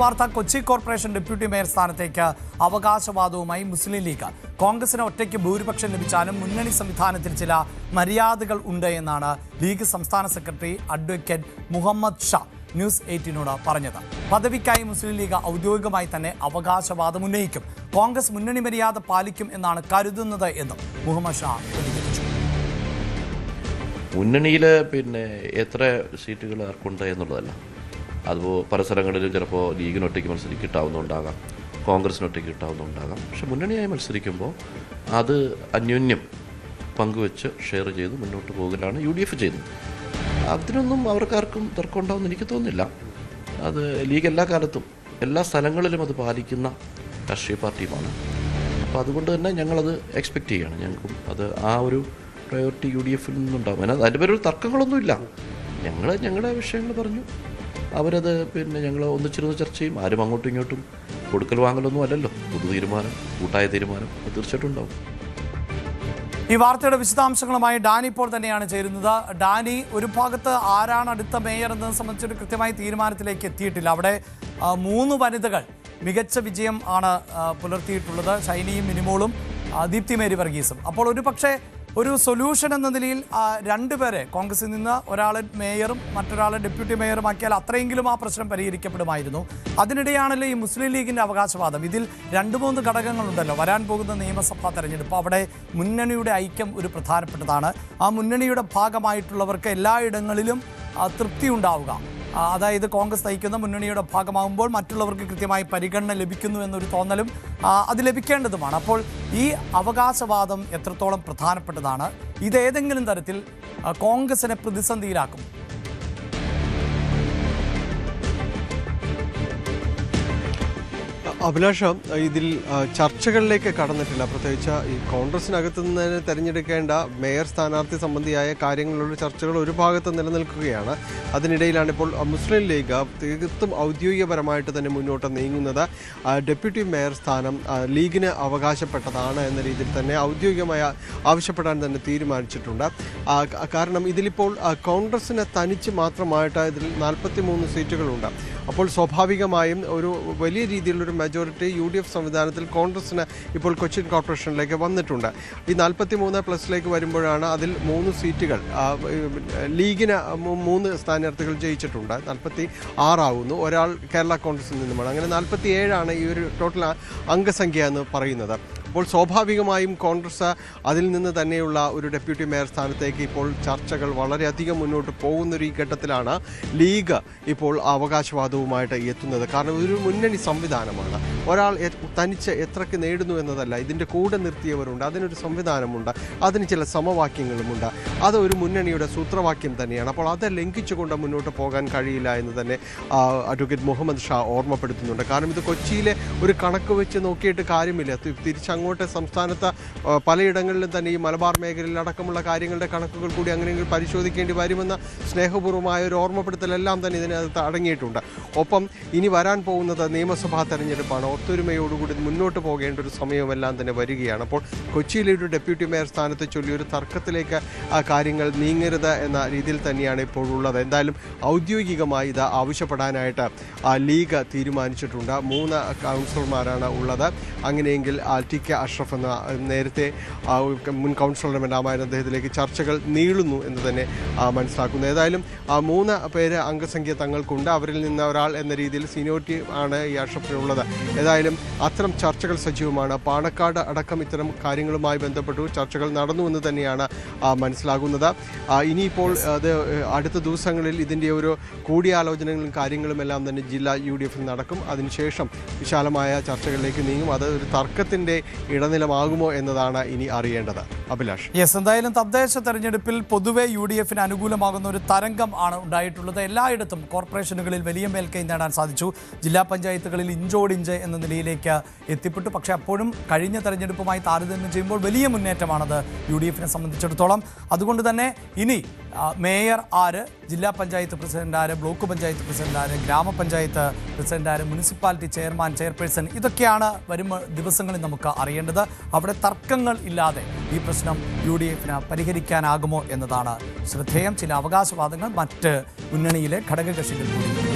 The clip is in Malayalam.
വാർത്ത കൊച്ചി കോർപ്പറേഷൻ ഡെപ്യൂട്ടി മേയർ സ്ഥാനത്തേക്ക് അവകാശവാദവുമായി മുസ്ലിം ലീഗ്. കോൺഗ്രസിന് ഒറ്റയ്ക്ക് ഭൂരിപക്ഷം ലഭിച്ചാലും മുന്നണി സംവിധാനത്തിൽ ചില മര്യാദകൾ ഉണ്ട് എന്നാണ് ലീഗ് സംസ്ഥാന secretary advocate Muhammad Shah news എയ്റ്റീനോട് പറഞ്ഞത്. പദവിക്കായി മുസ്ലിം ലീഗ് ഔദ്യോഗികമായി തന്നെ അവകാശവാദം ഉന്നയിക്കും. കോൺഗ്രസ് മുന്നണി മര്യാദ പാലിക്കും എന്നാണ് കരുതുന്നത് എന്നും മുഹമ്മദ് ഷാ പ്രതികരിച്ചു. മുന്നണിയിൽ പിന്നെ എത്ര സീറ്റുകൾ ആർക്കുണ്ട് എന്നുള്ളതല്ല. അതിപ്പോൾ പല സ്ഥലങ്ങളിലും ചിലപ്പോൾ ലീഗിനൊറ്റയ്ക്ക് മത്സരിക്ക് കിട്ടാവുന്നുണ്ടാകാം കോൺഗ്രസിന് ഒറ്റയ്ക്ക് കിട്ടാവുന്നുണ്ടാകാം പക്ഷെ മുന്നണിയായി മത്സരിക്കുമ്പോൾ അത് അന്യോന്യം പങ്കുവെച്ച് ഷെയർ ചെയ്ത് മുന്നോട്ട് പോകലാണ് യു ഡി എഫ് ചെയ്യുന്നത്. അതിനൊന്നും അവർക്കാർക്കും തർക്കമുണ്ടാവുമെന്ന് എനിക്ക് തോന്നുന്നില്ല. അത് ലീഗ് എല്ലാ കാലത്തും എല്ലാ സ്ഥലങ്ങളിലും അത് പാലിക്കുന്ന രാഷ്ട്രീയ പാർട്ടിയുമാണ്. അപ്പോൾ അതുകൊണ്ട് തന്നെ ഞങ്ങളത് എക്സ്പെക്റ്റ് ചെയ്യുകയാണ് ഞങ്ങൾക്കും അത് ആ ഒരു പ്രയോറിറ്റി യു ഡി എഫിൽ നിന്നുണ്ടാകും അതിനകത്ത് അതിന്റെ പേരൊരു തർക്കങ്ങളൊന്നുമില്ല. ഞങ്ങൾ ഞങ്ങളുടെ വിഷയങ്ങൾ പറഞ്ഞു. അവരത് പിന്നെ ഞങ്ങൾ ഒന്നിച്ചിരുന്ന് ചർച്ച ചെയ്യും. ആരും അങ്ങോട്ടും ഇങ്ങോട്ടും കൊടുക്കൽ വാങ്ങലൊന്നും അല്ലല്ലോ. പൊതു തീരുമാനം കൂട്ടായ തീരുമാനം. അത് തീർച്ചയായിട്ടും ഉണ്ടാവും. ഈ വാർത്തയുടെ വിശദാംശങ്ങളുമായി ഡാനി ഇപ്പോൾ തന്നെയാണ് ചേരുന്നത്. ഡാനി ഒരു ഭാഗത്ത് ആരാണ് അടുത്ത മേയർ എന്നത് സംബന്ധിച്ചൊരു കൃത്യമായ തീരുമാനത്തിലേക്ക് എത്തിയിട്ടില്ല. അവിടെ മൂന്ന് വനിതകൾ മികച്ച വിജയം ആണ് പുലർത്തിയിട്ടുള്ളത്. ഷൈനിയും മിനിമോളും ദീപ്തി മേരി വർഗീസും അപ്പോൾ ഒരു പക്ഷേ ഒരു സൊല്യൂഷൻ എന്ന നിലയിൽ രണ്ടുപേരെ കോൺഗ്രസിൽ നിന്ന് ഒരാളെ മേയറും മറ്റൊരാളെ ഡെപ്യൂട്ടി മേയറുമാക്കിയാൽ അത്രയെങ്കിലും ആ പ്രശ്നം പരിഹരിക്കപ്പെടുമായിരുന്നു. അതിനിടെയാണല്ലോ ഈ മുസ്ലിം ലീഗിന്റെ അവകാശവാദം. ഇതിൽ രണ്ട് മൂന്ന് ഘടകങ്ങളുണ്ടല്ലോ. വരാൻ പോകുന്ന നിയമസഭാ തെരഞ്ഞെടുപ്പ്. അവിടെ മുന്നണിയുടെ ഐക്യം ഒരു പ്രധാനപ്പെട്ടതാണ്. ആ മുന്നണിയുടെ ഭാഗമായിട്ടുള്ളവർക്ക് എല്ലായിടങ്ങളിലും തൃപ്തി ഉണ്ടാവുക. അതായത് കോൺഗ്രസ് നയിക്കുന്ന മുന്നണിയുടെ ഭാഗമാകുമ്പോൾ മറ്റുള്ളവർക്ക് കൃത്യമായി പരിഗണന ലഭിക്കുന്നു എന്നൊരു തോന്നലും അത് ലഭിക്കേണ്ടതുമാണ്. അപ്പോൾ ഈ അവകാശവാദം എത്രത്തോളം പ്രധാനപ്പെട്ടതാണ്? ഇതേതെങ്കിലും തരത്തിൽ കോൺഗ്രസിനെ പ്രതിസന്ധിയിലാക്കും. അഭിലാഷ ഇതിൽ ചർച്ചകളിലേക്ക് കടന്നിട്ടില്ല. പ്രത്യേകിച്ച് ഈ കോൺഗ്രസിനകത്ത് നിന്ന് തെരഞ്ഞെടുക്കേണ്ട മേയർ സ്ഥാനാർത്ഥി സംബന്ധിയായ കാര്യങ്ങളിലുള്ള ചർച്ചകൾ ഒരു ഭാഗത്ത് നിലനിൽക്കുകയാണ്. അതിനിടയിലാണ് ഇപ്പോൾ മുസ്ലിം ലീഗ് തീർത്തും ഔദ്യോഗികപരമായിട്ട് തന്നെ മുന്നോട്ട് നീങ്ങുന്നത്. ഡെപ്യൂട്ടി മേയർ സ്ഥാനം ലീഗിന് അവകാശപ്പെട്ടതാണ് എന്ന രീതിയിൽ തന്നെ ഔദ്യോഗികമായ ആവശ്യപ്പെടാൻ തന്നെ തീരുമാനിച്ചിട്ടുണ്ട്. കാരണം ഇതിലിപ്പോൾ കോൺഗ്രസിന് തനിച്ച് മാത്രമായിട്ട് ഇതിൽ നാൽപ്പത്തി മൂന്ന് സീറ്റുകളുണ്ട്. അപ്പോൾ സ്വാഭാവികമായും ഒരു വലിയ രീതിയിലുള്ളൊരു മെജോറിറ്റി യു ഡി എഫ് സംവിധാനത്തിൽ കോൺഗ്രസിന് ഇപ്പോൾ കൊച്ചിൻ കോർപ്പറേഷനിലേക്ക് വന്നിട്ടുണ്ട്. ഈ നാൽപ്പത്തി മൂന്ന് പ്ലസിലേക്ക് വരുമ്പോഴാണ് അതിൽ മൂന്ന് സീറ്റുകൾ ലീഗിന് മൂന്ന് സ്ഥാനാർത്ഥികൾ ജയിച്ചിട്ടുണ്ട്. നാൽപ്പത്തി ആറാവുന്നു ഒരാൾ കേരള കോൺഗ്രസിൽ നിന്നുമാണ്. അങ്ങനെ നാൽപ്പത്തി ഏഴാണ് ഈ ഒരു ടോട്ടൽ അംഗസംഖ്യ എന്ന് പറയുന്നത്. അപ്പോൾ സ്വാഭാവികമായും കോൺഗ്രസ് അതിൽ നിന്ന് തന്നെയുള്ള ഒരു ഡെപ്യൂട്ടി മേയർ സ്ഥാനത്തേക്ക് ഇപ്പോൾ ചർച്ചകൾ വളരെയധികം മുന്നോട്ട് പോകുന്നൊരു ഈ ഘട്ടത്തിലാണ് ലീഗ് ഇപ്പോൾ അവകാശവാദവുമായിട്ട് എത്തുന്നത്. കാരണം ഇതൊരു മുന്നണി സംവിധാനമാണ്. ഒരാൾ തനിച്ച് എത്രയ്ക്ക് നേടുന്നു എന്നതല്ല ഇതിന്റെ കൂടെ നിർത്തിയവരുണ്ട് അതിനൊരു സംവിധാനമുണ്ട് അതിന് ചില സമവാക്യങ്ങളുമുണ്ട്. അത് ഒരു മുന്നണിയുടെ സൂത്രവാക്യം തന്നെയാണ്. അപ്പോൾ അത് ലംഘിച്ചുകൊണ്ട് മുന്നോട്ട് പോകാൻ കഴിയില്ല എന്ന് തന്നെ അഡ്വക്കേറ്റ് മുഹമ്മദ് ഷാ ഓർമ്മപ്പെടുത്തുന്നുണ്ട്. കാരണം ഇത് കൊച്ചിയിലെ ഒരു കണക്ക് വെച്ച് നോക്കിയിട്ട് കാര്യമില്ല. തി- തിരിച്ചങ്ങോട്ട് സംസ്ഥാനത്ത് പലയിടങ്ങളിലും തന്നെ ഈ മലബാർ മേഖലയിൽ അടക്കമുള്ള കാര്യങ്ങളുടെ കണക്കുകൾ കൂടി അങ്ങനെയെങ്കിൽ പരിശോധിക്കേണ്ടി വരുമെന്ന സ്നേഹപൂർവമായ ഒരു ഓർമ്മപ്പെടുത്തലെല്ലാം തന്നെ ഇതിനകത്ത് അടങ്ങിയിട്ടുണ്ട്. ഒപ്പം ഇനി വരാൻ പോകുന്നത് നിയമസഭാ തെരഞ്ഞെടുപ്പാണ്. ഒത്തൊരുമയോടുകൂടി മുന്നോട്ട് പോകേണ്ട ഒരു സമയമെല്ലാം തന്നെ വരികയാണ്. അപ്പോൾ കൊച്ചിയിലെ ഒരു ഡെപ്യൂട്ടി മേയർ സ്ഥാനത്ത് ചൊല്ലി ഒരു തർക്കത്തിലേക്ക് ആ കാര്യങ്ങൾ നീങ്ങരുത് എന്ന രീതിയിൽ തന്നെയാണ് ഇപ്പോഴുള്ളത് എന്തായാലും ഔദ്യോഗികമായി ഇത് ആവശ്യപ്പെടാനായിട്ട് ലീഗ് തീരുമാനിച്ചിട്ടുണ്ട്. മൂന്ന് കൗൺസിലർമാരാണ് ഉള്ളത്. അങ്ങനെയെങ്കിൽ ടി കെ അഷ്റഫ് എന്ന നേരത്തെ മുൻ കൗൺസിലറുമെല്ലാമായിരുന്ന അദ്ദേഹത്തിലേക്ക് ചർച്ചകൾ നീളുന്നു എന്ന് തന്നെ മനസ്സിലാക്കുന്നു. ഏതായാലും ആ, മൂന്ന് പേര് അംഗസംഖ്യ തങ്ങൾക്കുണ്ട്. അവരിൽ നിന്ന് ഒരാൾ എന്ന രീതിയിൽ സീനിയോറിറ്റി ആണ് ഈ അഷ്റഫിനുള്ളത്. ഏതായാലും അത്തരം ചർച്ചകൾ സജീവമാണ്. പാണക്കാട് അടക്കം ഇത്തരം കാര്യങ്ങളുമായി ബന്ധപ്പെട്ടു ചർച്ചകൾ നടന്നു എന്ന് തന്നെയാണ് മനസ്സിലാകുന്നത്. ഇനിയിപ്പോൾ അത് അടുത്ത ദിവസങ്ങളിൽ ഇതിന്റെ ഒരു കൂടിയാലോചനകളും കാര്യങ്ങളും എല്ലാം തന്നെ ജില്ലാ യു ഡി എഫിൽ നടക്കും. അതിനുശേഷം വിശാലമായ ചർച്ചകളിലേക്ക് നീങ്ങും. അത് ഒരു തർക്കത്തിന്റെ ഇടനിലമാകുമോ എന്നതാണ് ഇനി അറിയേണ്ടത്. അഭിലാഷ്. യെസ് എന്തായാലും തദ്ദേശ തെരഞ്ഞെടുപ്പിൽ പൊതുവെ യു ഡി എഫിന് അനുകൂലമാകുന്ന ഒരു തരംഗം ആണ് ഉണ്ടായിട്ടുള്ളത്. എല്ലായിടത്തും കോർപ്പറേഷനുകളിൽ വലിയ മേൽക്കൈ നേടാൻ സാധിച്ചു. ജില്ലാ പഞ്ചായത്തുകളിൽ ഇഞ്ചോടിഞ്ച് എന്ന നിലയിലേക്ക് എത്തിപ്പെട്ടു. പക്ഷേ അപ്പോഴും കഴിഞ്ഞ തെരഞ്ഞെടുപ്പുമായി താരതമ്യം ചെയ്യുമ്പോൾ വലിയ മുന്നേറ്റമാണത് യു ഡി എഫിനെ സംബന്ധിച്ചിടത്തോളം. അതുകൊണ്ട് തന്നെ ഇനി മേയർ ആര് ജില്ലാ പഞ്ചായത്ത് പ്രസിഡന്റ് ആര് ബ്ലോക്ക് പഞ്ചായത്ത് പ്രസിഡന്റ് ആര് ഗ്രാമപഞ്ചായത്ത് പ്രസിഡന്റ് ആര് മുനിസിപ്പാലിറ്റി ചെയർമാൻ ചെയർപേഴ്സൺ ഇതൊക്കെയാണ് വരും ദിവസങ്ങളിൽ നമുക്ക് അറിയേണ്ടത് അവിടെ തർക്കങ്ങൾ ഇല്ലാതെ ഈ പ്രശ്നം യു ഡി എഫിന് പരിഹരിക്കാനാകുമോ എന്നതാണ്. ശ്രദ്ധേയം ചില അവകാശവാദങ്ങൾ മറ്റ് മുന്നണിയിലെ ഘടകകക്ഷികൾ കൂടി.